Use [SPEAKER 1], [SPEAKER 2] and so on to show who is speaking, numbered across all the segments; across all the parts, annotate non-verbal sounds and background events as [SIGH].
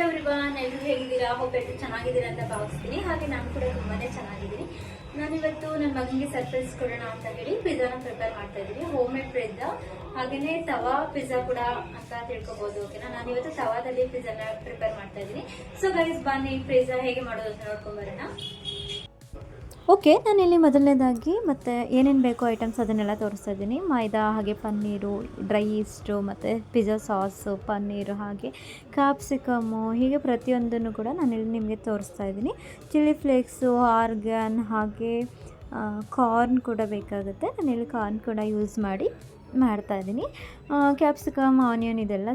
[SPEAKER 1] Hello
[SPEAKER 2] everyone ಎಲ್ಲರೂ ಹೇಗಿದ್ದೀರಾ? Hope ಎಲ್ಲರೂ ಚೆನ್ನಾಗಿದ್ದೀರಾ ಅಂತ ಭಾವಿಸ್ತೀನಿ. ಹಾಗೆ ನಾನು ಕೂಡ ತುಂಬಾನೇ ಚೆನ್ನಾಗಿದ್ದೀನಿ. ನಾನಿವತ್ತು ನನ್ನ ಮಗನಿಗೆ
[SPEAKER 1] ಸರ್ಪ್ರೈಸ್ ಕೊಡೋಣ ಅಂತ ಹೇಳಿ ಪಿಜ್ಜಾನ ಪ್ರಿಪೇರ್ ಮಾಡ್ತಾ ಇದ್ದೀನಿ. ಹೋಮ್ ಮೇಡ್ ಪಿಜ್ಜಾ ಹಾಗೆಯೇ ತವಾ ಪಿಜ್ಜಾ ಕೂಡ ಅಂತ ತಿಳ್ಕೊಬಹುದು ಓಕೆನಾ ನಾನು ಇವತ್ತು ತವಾದಲ್ಲಿ ಪಿಜ್ಜಾನ ಪ್ರಿಪೇರ್ ಮಾಡ್ತಾ ಇದ್ದೀನಿ. ಸೊ ಗೈಸ್ ಬನ್ನಿ ಪಿಜ್ಜಾ ಹೇಗೆ ಮಾಡೋದು ಅಂತ ನೋಡ್ಕೊಂಬರೋಣ
[SPEAKER 2] ಓಕೆ, ನಾನಿಲ್ಲಿ ಮೊದಲನೇದಾಗಿ ಮತ್ತು ಏನೇನು ಬೇಕೋ ಐಟಮ್ಸ್ ಅದನ್ನೆಲ್ಲ ತೋರಿಸ್ತಾ ಇದ್ದೀನಿ. ಮೈದಾ, ಹಾಗೆ ಪನ್ನೀರು ಡ್ರೈ ಈಸ್ಟು ಮತ್ತು ಪಿಜ್ಜಾ ಸಾಸು ಪನ್ನೀರು, ಹಾಗೆ ಕ್ಯಾಪ್ಸಿಕಮ್ಮು ಹೀಗೆ ಪ್ರತಿಯೊಂದನ್ನು ಕೂಡ ನಾನಿಲ್ಲಿ ನಿಮಗೆ ತೋರಿಸ್ತಾ ಇದ್ದೀನಿ. ಚಿಲ್ಲಿ ಫ್ಲೇಕ್ಸು ಆರ್ಗನ್ ಹಾಗೆ ಕಾರ್ನ್ ಕೂಡ ಬೇಕಾಗುತ್ತೆ. ನಾನಿಲ್ಲಿ ಕಾರ್ನ್ ಕೂಡ ಯೂಸ್ ಮಾಡಿ ಮಾಡ್ತಾ ಇದ್ದೀನಿ. ಕ್ಯಾಪ್ಸಿಕಮ್ ಆನಿಯನ್ ಇದೆಲ್ಲ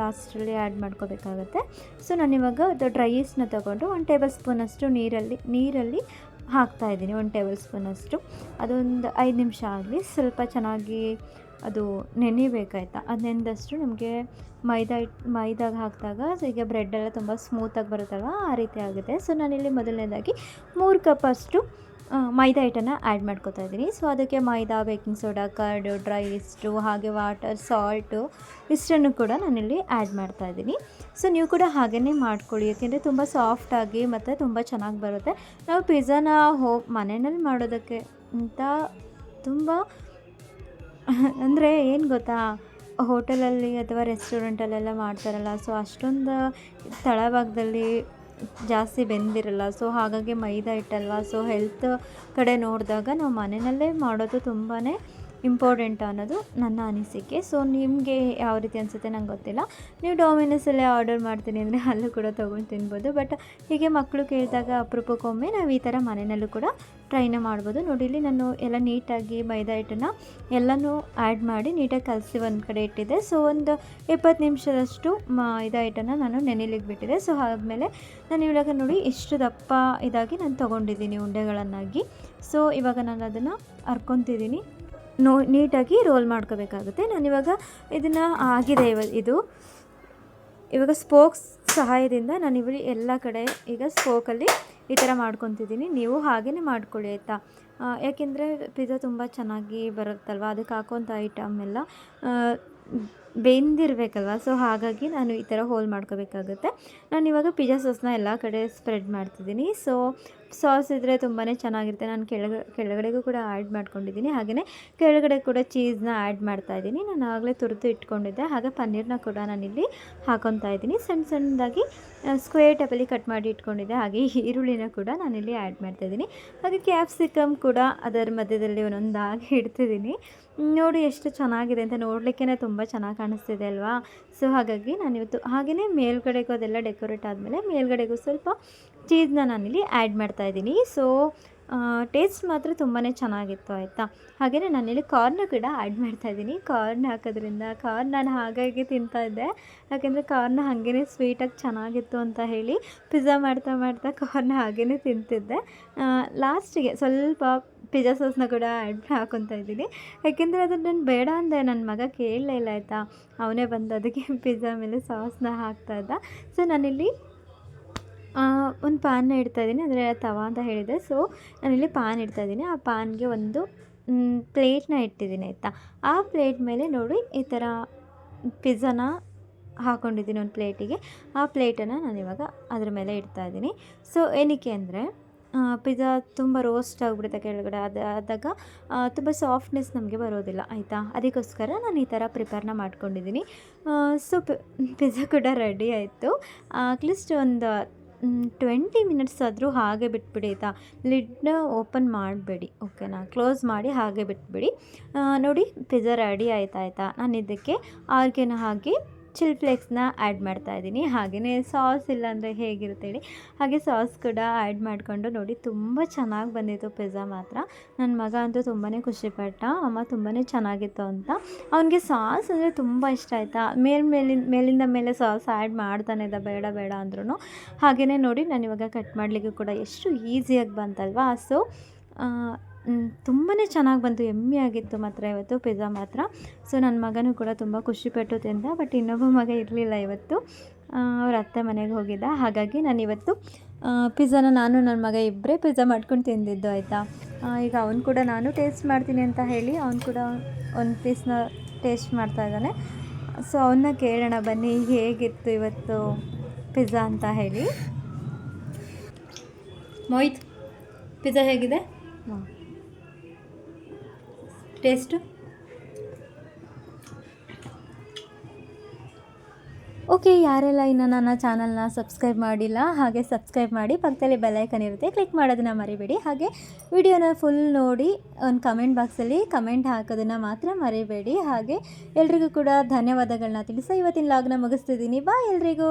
[SPEAKER 2] ಲಾಸ್ಟಲ್ಲಿ ಆ್ಯಡ್ ಮಾಡ್ಕೋಬೇಕಾಗತ್ತೆ. ಸೊ ನಾನಿವಾಗ ಅದು ಡ್ರೈ ಈಸ್ಟ್ನ ತೊಗೊಂಡು ಒಂದು ಟೇಬಲ್ ಸ್ಪೂನಷ್ಟು ನೀರಲ್ಲಿ ನೀರಲ್ಲಿ ಹಾಕ್ತಾ ಇದ್ದೀನಿ ಒಂದು ಟೇಬಲ್ ಸ್ಪೂನಷ್ಟು ಅದೊಂದು ಐದು ನಿಮಿಷ ಆಗಲಿ ಸ್ವಲ್ಪ ಚೆನ್ನಾಗಿ ಅದು ನೆನಿಬೇಕಾಯ್ತಾ? ಅದು ನೆನೆದಷ್ಟು ನಮಗೆ ಮೈದಾ ಇಟ್ಟು ಮೈದಾಗ ಹಾಕಿದಾಗ ಈಗ ಬ್ರೆಡ್ಡೆಲ್ಲ ತುಂಬ ಸ್ಮೂತಾಗಿ ಬರುತ್ತಲ್ವ? ಆ ರೀತಿ ಆಗುತ್ತೆ. ಸೊ ನಾನಿಲ್ಲಿ ಮೊದಲನೇದಾಗಿ ಮೂರು ಕಪ್ಪಷ್ಟು ಆ, ಮೈದಾ ಹಿಟ್ಟನ್ನು ಆ್ಯಡ್ ಮಾಡ್ಕೊತಾ ಇದ್ದೀನಿ. ಸೊ ಅದಕ್ಕೆ maida baking soda curd dry yeast ಹಾಗೆ ವಾಟರ್ ಸಾಲ್ಟು ಇಷ್ಟನ್ನು ಕೂಡ ನಾನಿಲ್ಲಿ ಆ್ಯಡ್ ಮಾಡ್ತಾ ಇದ್ದೀನಿ. ಸೊ ನೀವು ಕೂಡ ಹಾಗೇ ಮಾಡ್ಕೊಳ್ಳಿ. ಯಾಕೆಂದರೆ ತುಂಬ ಸಾಫ್ಟಾಗಿ ಮತ್ತು ತುಂಬ ಚೆನ್ನಾಗಿ ಬರುತ್ತೆ. ನಾವು ಪಿಜ್ಜಾನ ಹೋ, ಮನೆಯಲ್ಲಿ ಮಾಡೋದಕ್ಕೆ ಅಂತ ತುಂಬ [LAUGHS] ಅಂದರೆ ಏನು ಗೊತ್ತಾ? ಹೋಟೆಲಲ್ಲಿ ಅಥವಾ ರೆಸ್ಟೋರೆಂಟಲ್ಲೆಲ್ಲ ಮಾಡ್ತಾರಲ್ಲ ಸೊ ಅಷ್ಟೊಂದು ತಳಭಾಗದಲ್ಲಿ ಜಾಸ್ತಿ ಬೆಂದಿರಲ್ಲ. ಸೊ ಹಾಗಾಗಿ ಮೈದಾ ಹಿಟ್ಟಲ್ವ? ಸೊ ಹೆಲ್ತ್ ಕಡೆ ನೋಡಿದಾಗ ನಾವು ಮನೆಯಲ್ಲೇ ಮಾಡೋದು ತುಂಬಾ ಇಂಪಾರ್ಟೆಂಟ್ ಅನ್ನೋದು ನನ್ನ ಅನಿಸಿಕೆ. ಸೊ ನಿಮಗೆ ಯಾವ ರೀತಿ ಅನಿಸುತ್ತೆ ನಂಗೆ ಗೊತ್ತಿಲ್ಲ. ನೀವು ಡೊಮಿನೋಸಲ್ಲೇ ಆರ್ಡರ್ ಮಾಡ್ತೀನಿ ಅಂದರೆ ಅಲ್ಲೂ ಕೂಡ ತೊಗೊಂಡು ತಿನ್ಬೋದು. ಬಟ್ ಹೀಗೆ ಮಕ್ಕಳು ಕೇಳಿದಾಗ ಅಪರೂಪಕ್ಕೊಮ್ಮೆ ನಾವು ಈ ಥರ ಮನೆಯಲ್ಲೂ ಕೂಡ ಟ್ರೈನ ಮಾಡ್ಬೋದು. ನೋಡಿ, ಇಲ್ಲಿ ನಾನು ಎಲ್ಲ ನೀಟಾಗಿ ಮೈದಾ ಹಿಟ್ಟನ್ನು ಎಲ್ಲನೂ ಆ್ಯಡ್ ಮಾಡಿ ನೀಟಾಗಿ ಕಲಸಿ ಒಂದು ಕಡೆ ಇಟ್ಟಿದ್ದೆ. ಸೊ ಒಂದು ಇಪ್ಪತ್ತು ನಿಮಿಷದಷ್ಟು ಮೈದಾ ಹಿಟ್ಟನ್ನು ನಾನು ನೆನೆಲಿಕ್ಕೆ ಬಿಟ್ಟಿದ್ದೆ ಸೊ ಆದಮೇಲೆ ನಾನು ಇವಾಗ ನೋಡಿ ಎಷ್ಟು ದಪ್ಪ ಇದಾಗಿ ನಾನು ತೊಗೊಂಡಿದ್ದೀನಿ ಉಂಡೆಗಳನ್ನಾಗಿ. ಸೊ ಇವಾಗ ನಾನು ಅದನ್ನು ಹರ್ಕೊತಿದ್ದೀನಿ ನೋ, ನೀಟಾಗಿ ರೋಲ್ ಮಾಡ್ಕೋಬೇಕಾಗುತ್ತೆ. ನಾನಿವಾಗ ಇದನ್ನು ಆಗಿದೆ ಇವ, ಇದು. ಇವಾಗ ಸ್ಪೋಕ್ಸ್ ಸಹಾಯದಿಂದ ನಾನು ಇವರು ಎಲ್ಲ ಕಡೆ ಈಗ ಸ್ಪೋಕಲ್ಲಿ ಈ ಥರ ಮಾಡ್ಕೊತಿದ್ದೀನಿ. ನೀವು ಹಾಗೇ ಮಾಡ್ಕೊಳ್ಳಿ, ಆಯಿತಾ? ಯಾಕೆಂದರೆ ಪಿಜ್ಜಾ ತುಂಬ ಚೆನ್ನಾಗಿ ಬರುತ್ತಲ್ವ? ಅದಕ್ಕೆ ಹಾಕೋಂಥ ಐಟಮ್ ಎಲ್ಲ. ಬೆಂದಿರಬೇಕಲ್ವ? ಸೊ ಹಾಗಾಗಿ ನಾನು ಈ ಥರ ಹೋಲ್ ಮಾಡ್ಕೋಬೇಕಾಗುತ್ತೆ. ನಾನು ಇವಾಗ ಪಿಜ್ಜಾ ಸಾಸ್ನ ಎಲ್ಲ ಕಡೆ ಸ್ಪ್ರೆಡ್ ಮಾಡ್ತಿದ್ದೀನಿ. ಸೊ ಸಾಸ್ ಇದ್ದರೆ ತುಂಬಾ ಚೆನ್ನಾಗಿರುತ್ತೆ. ನಾನು ಕೆಳಗೆ, ಕೆಳಗಡೆಗೂ ಕೂಡ ಆ್ಯಡ್ ಮಾಡ್ಕೊಂಡಿದ್ದೀನಿ. ಹಾಗೆಯೇ ಕೆಳಗಡೆ ಕೂಡ ಚೀಸ್ನ ಆ್ಯಡ್ ಮಾಡ್ತಾ ಇದ್ದೀನಿ. ನಾನು ಆಗಲೇ ತುರಿದು ಇಟ್ಕೊಂಡಿದ್ದೆ. ಹಾಗೆ ಪನ್ನೀರ್ನ ಕೂಡ ನಾನಿಲ್ಲಿ ಹಾಕೊತಾ ಇದ್ದೀನಿ. ಸಣ್ಣ ಸಣ್ಣದಾಗಿ ಸ್ಕ್ವೇರ್ ಟೈಪಲ್ಲಿ ಕಟ್ ಮಾಡಿ ಇಟ್ಕೊಂಡಿದ್ದೆ. ಹಾಗೆ ಈರುಳ್ಳಿನ ಕೂಡ ನಾನಿಲ್ಲಿ ಆ್ಯಡ್ ಮಾಡ್ತಾ ಇದ್ದೀನಿ. ಹಾಗೆ ಕ್ಯಾಪ್ಸಿಕಮ್ ಕೂಡ ಅದರ ಮಧ್ಯದಲ್ಲಿ ಒಂದೊಂದಾಗಿ ಇಡ್ತಿದ್ದೀನಿ. ನೋಡಿ ಎಷ್ಟು ಚೆನ್ನಾಗಿದೆ ಅಂತ ನೋಡಲಿಕ್ಕೇ ತುಂಬ ಚೆನ್ನಾಗಿ ಕಾಣಿಸ್ತಿದೆ ಅಲ್ವಾ? ಸೊ ಹಾಗಾಗಿ ನಾನಿವತ್ತು ಹಾಗೆಯೇ ಮೇಲ್ಗಡೆಗೂ ಅದೆಲ್ಲ ಡೆಕೋರೇಟ್ ಆದಮೇಲೆ ಮೇಲ್ಗಡೆಗೂ ಸ್ವಲ್ಪ ಚೀಸ್ನ ನಾನಿಲ್ಲಿ ಆ್ಯಡ್ ಮಾಡ್ತಾ ಇದ್ದೀನಿ. ಸೊ ಟೇಸ್ಟ್ ಮಾತ್ರ ತುಂಬಾ ಚೆನ್ನಾಗಿತ್ತು, ಆಯಿತಾ? ಹಾಗೆಯೇ ನಾನಿಲ್ಲಿ ಕಾರ್ನ ಕೂಡ ಆ್ಯಡ್ ಮಾಡ್ತಾ ಇದ್ದೀನಿ. ಕಾರ್ನ್ ಹಾಕೋದ್ರಿಂದ ಕಾರ್ನ್ ನಾನು ಹಾಗಾಗಿ ತಿಂತಾ ಇದ್ದೆ. ಯಾಕೆಂದರೆ ಕಾರ್ನ ಹಾಗೇ ಸ್ವೀಟಾಗಿ ಚೆನ್ನಾಗಿತ್ತು ಅಂತ ಹೇಳಿ ಪಿಜ್ಜಾ ಮಾಡ್ತಾ ಮಾಡ್ತಾ ಕಾರ್ನ ಹಾಗೇ ತಿಂತಿದ್ದೆ. ಲಾಸ್ಟಿಗೆ ಸ್ವಲ್ಪ ಪಿಜ್ಜಾ ಸಾಸ್ನ ಕೂಡ ಆ್ಯಡ್ ಹಾಕೊತಾ ಇದ್ದೀನಿ. ಯಾಕೆಂದರೆ ಅದು ನಾನು ಬೇಡ ಅಂದೆ ನನ್ನ ಮಗ ಕೇಳಲೇ ಇಲ್ಲ, ಆಯಿತಾ? ಅವನೇ ಬಂದು ಅದಕ್ಕೆ [LAUGHS] ಪಿಜ್ಜಾ ಮೇಲೆ ಸಾಸ್ನ ಹಾಕ್ತಾ ಇದ್ದ. ಸೊ ನಾನಿಲ್ಲಿ ಒಂದು ಪ್ಯಾನ್ನ ಇಡ್ತಾ ಇದ್ದೀನಿ ಅಂದರೆ ತವ ಅಂತ ಹೇಳಿದೆ. ಸೊ ನಾನಿಲ್ಲಿ ಪಾನ್ ಇಡ್ತಾ ಇದ್ದೀನಿ ಆ ಪಾನ್ಗೆ ಒಂದು ಪ್ಲೇಟ್ನ ಇಟ್ಟಿದ್ದೀನಿ ಆಯಿತಾ? ಆ ಪ್ಲೇಟ್ ಮೇಲೆ ನೋಡಿ, ಈ ಥರ ಪಿಜ್ಜಾನ ಹಾಕ್ಕೊಂಡಿದ್ದೀನಿ ಒಂದು ಪ್ಲೇಟಿಗೆ. ಆ ಪ್ಲೇಟನ್ನು ನಾನು ಇವಾಗ ಅದ್ರ ಮೇಲೆ ಇಡ್ತಾ ಇದ್ದೀನಿ ಸೊ ಏನಕ್ಕೆ ಅಂದರೆ ಪಿಜ್ಜಾ ತುಂಬ ರೋಸ್ಟ್ ಆಗಿಬಿಡುತ್ತೆ ಕೆಳಗಡೆ. ಅದು, ಆದಾಗ ತುಂಬ ಸಾಫ್ಟ್ನೆಸ್ ನಮಗೆ ಬರೋದಿಲ್ಲ, ಆಯಿತಾ? ಅದಕ್ಕೋಸ್ಕರ ನಾನು ಈ ಥರ ಪ್ರಿಪೇರ್ನ ಮಾಡ್ಕೊಂಡಿದ್ದೀನಿ ಸೊ ಪಿಜ್ಜಾ ಕೂಡ ರೆಡಿ ಆಯಿತು. ಅಟ್ಲೀಸ್ಟ್ ಒಂದು ಟ್ವೆಂಟಿ ಮಿನಿಟ್ಸ್ ಆದರೂ ಹಾಗೆ ಬಿಟ್ಬಿಡಿ ಆಯಿತಾ? ಲಿಡ್ನ ಓಪನ್ ಮಾಡಬೇಡಿ ಓಕೆನಾ ಕ್ಲೋಸ್ ಮಾಡಿ ಹಾಗೆ ಬಿಟ್ಬಿಡಿ. ನೋಡಿ ಪಿಜ್ಜಾ ರೆಡಿ ಆಯ್ತಾ, ಆಯಿತಾ? ನಾನು ಇದಕ್ಕೆ ಆರ್ಗೆನ ಹಾಕಿ ಚಿಲ್ ಫ್ಲೇಕ್ಸ್ನ ಆ್ಯಡ್ ಮಾಡ್ತಾಯಿದ್ದೀನಿ ಹಾಗೆಯೇ ಸಾಸ್ ಇಲ್ಲ ಅಂದರೆ ಹೇಗಿರುತ್ತೆ ಹೇಳಿ? ಹಾಗೆ ಸಾಸ್ ಕೂಡ ಆ್ಯಡ್ ಮಾಡಿಕೊಂಡು ನೋಡಿ, ತುಂಬ ಚೆನ್ನಾಗಿ ಬಂದಿತ್ತು ಪಿಜ್ಜಾ ಮಾತ್ರ. ನನ್ನ ಮಗ ಅಂತೂ ತುಂಬಾ ಖುಷಿಪಟ್ಟ ಅಮ್ಮ ತುಂಬಾ ಚೆನ್ನಾಗಿತ್ತು ಅಂತ. ಅವನಿಗೆ ಸಾಸ್ ಅಂದರೆ ತುಂಬ ಇಷ್ಟ ಆಯಿತಾ? ಮೇಲ್ ಮೇಲಿನ, ಮೇಲಿಂದ ಮೇಲೆ ಸಾಸ್ ಆ್ಯಡ್ ಮಾಡ್ತಾನೆ ಇದ್ದ. ಬೇಡ ಬೇಡ ಅಂದ್ರೂ ಹಾಗೆಯೇ ನೋಡಿ, ನಾನು ಇವಾಗ ಕಟ್ ಮಾಡಲಿಕ್ಕೆ ಕೂಡ ಎಷ್ಟು ಈಸಿಯಾಗಿ ಬಂತಲ್ವಾ? ಸೊ ತುಂಬಾ ಚೆನ್ನಾಗಿ ಬಂತು ಎಮ್ಮೆ ಆಗಿತ್ತು ಮಾತ್ರ ಇವತ್ತು, ಪಿಜ್ಜಾ ಮಾತ್ರ. ಸೊ ನನ್ನ ಮಗನೂ ಕೂಡ ತುಂಬ ಖುಷಿಪಟ್ಟು ತಿಂದ ಬಟ್ ಇನ್ನೊಬ್ಬ ಮಗ ಇರಲಿಲ್ಲ ಇವತ್ತು. ಅವ್ರ ಅತ್ತೆ ಮನೆಗೆ ಹೋಗಿದ್ದ. ಹಾಗಾಗಿ ನಾನು ಇವತ್ತು ಪಿಜ್ಜಾನ ನಾನು ನನ್ನ ಮಗ ಇಬ್ಬರೇ ಪಿಜ್ಜಾ ಮಾಡ್ಕೊಂಡು ತಿಂದಿದ್ದು, ಆಯಿತಾ? ಈಗ ಅವನು ಕೂಡ ನಾನು ಟೇಸ್ಟ್ ಮಾಡ್ತೀನಿ ಅಂತ ಹೇಳಿ, ಅವನು ಕೂಡ ಒಂದು ಪೀಸ್ನ ಟೇಸ್ಟ್ ಮಾಡ್ತಾ ಇದ್ದಾನೆ. ಸೊ ಅವನ್ನ ಕೇಳೋಣ ಬನ್ನಿ, ಹೇಗಿತ್ತು ಇವತ್ತು ಪಿಜ್ಜಾ ಅಂತ ಹೇಳಿ.
[SPEAKER 1] ಮೊಯ್ತ್, ಪಿಜ್ಜಾ ಹೇಗಿದೆ?
[SPEAKER 2] ಟೇಸ್ಟು? ಓಕೆ, ಯಾರೆಲ್ಲ ಇನ್ನು ನನ್ನ ಚಾನಲ್ನ ಸಬ್ಸ್ಕ್ರೈಬ್ ಮಾಡಿಲ್ಲ, ಹಾಗೆ ಸಬ್ಸ್ಕ್ರೈಬ್ ಮಾಡಿ, ಪಕ್ಕದಲ್ಲಿ ಬೆಲೈಕನ್ ಇರುತ್ತೆ ಕ್ಲಿಕ್ ಮಾಡೋದನ್ನು ಮರಿಬೇಡಿ. ಹಾಗೆ ವಿಡಿಯೋನ ಫುಲ್ ನೋಡಿ, ಒಂದು ಕಮೆಂಟ್ ಬಾಕ್ಸಲ್ಲಿ ಕಮೆಂಟ್ ಹಾಕೋದನ್ನು ಮಾತ್ರ ಮರಿಬೇಡಿ. ಹಾಗೆ ಎಲ್ರಿಗೂ ಕೂಡ ಧನ್ಯವಾದಗಳನ್ನ ತಿಳಿಸ, ಇವತ್ತಿನ ಲಾಗ್ನ ಮುಗಿಸ್ತಿದ್ದೀನಿ. ಬಾ ಎಲ್ರಿಗೂ!